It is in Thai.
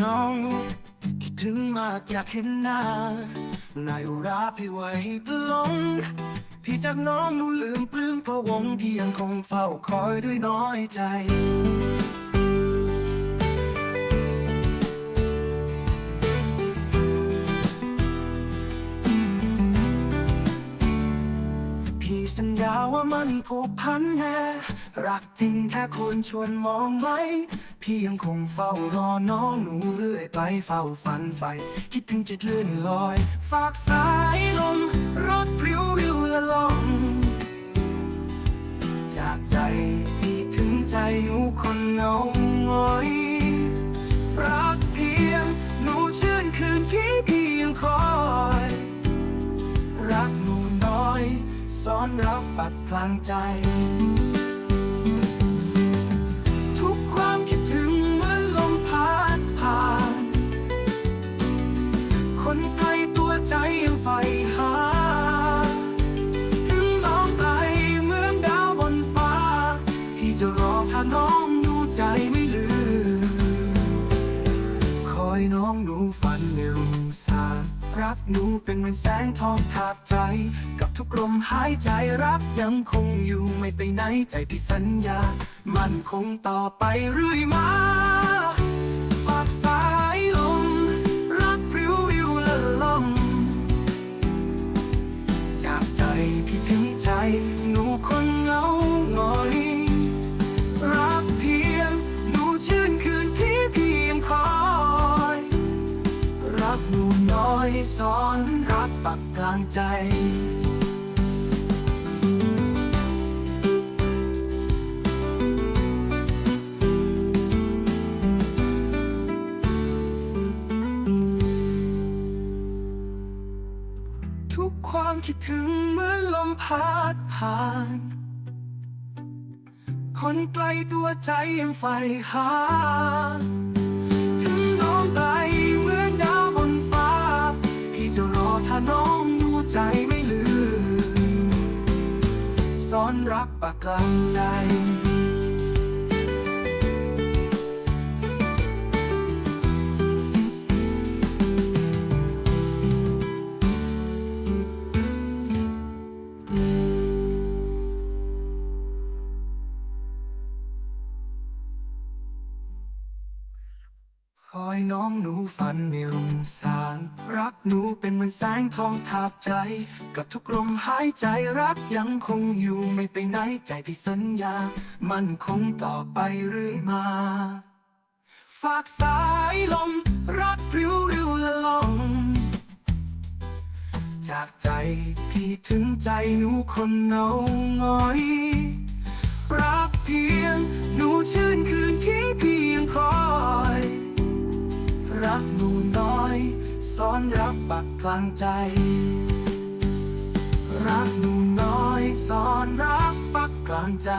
น้องคิดถึงมากอยากเห็นหน้านายอุราพี่ไว้หลงพี่จากน้องหนูลืมปลื้มพะวงพี่ยังคงเฝ้าคอยด้วยน้อยใจพี่สัญญาว่ามันผูกพันแน่ รักจริงแค่คนชวนมองไหมพี่ยังคงเฝ้ารอน้องหนูเรื่อยไปเฝ้าฝันไฟ คิดถึงจิตเลื่อนลอย ฝากสายลมรถพริ้วริวละลองจากใจพี่ถึงใจหนูคนเงาหงอย รักเพียงหนูชื่นคืนพี่พี่ยังคอย รักหนูน้อย ซ้อนรักปักกลางใจ คนไกลตัวใจยังใฝ่หา ถึงน้องไกลเหมือนดาวบนฟ้า พี่จะรอถ้าน้องดูใจไม่ลืม คอยน้องหนูฝันในรุ่งสางรักหนูเป็นเหมือนแสงทองทาบใจ กับทุกลมหายใจรักยังคงอยู่ไม่ไปไหนใจพี่สัญญา มันคงต่อไปเรื่อยมา รักกลางใจ ทุกความคิดถึงเหมือนลมพัดผ่าน คนไกลตัวใจยังใฝ่หา ใจไม่ลืมซ้อนรักปากกลางใจ คอยน้องหนูฝันในรุ่งสาง รักหนูเป็นเหมือนแสงทองทาบใจ กับทุกลมหายใจรักยังคงอยู่ไม่ไปไหนใจพี่สัญญา มันคงต่อไปเรื่อยมา ฝากสายลม รักพริ้วริวละลอง จากใจพี่ถึงใจหนูคนเงาหงอย นูน้อยซอนรักปักกลางใจ รักหนูน้อยซอนรักปักกลางใจ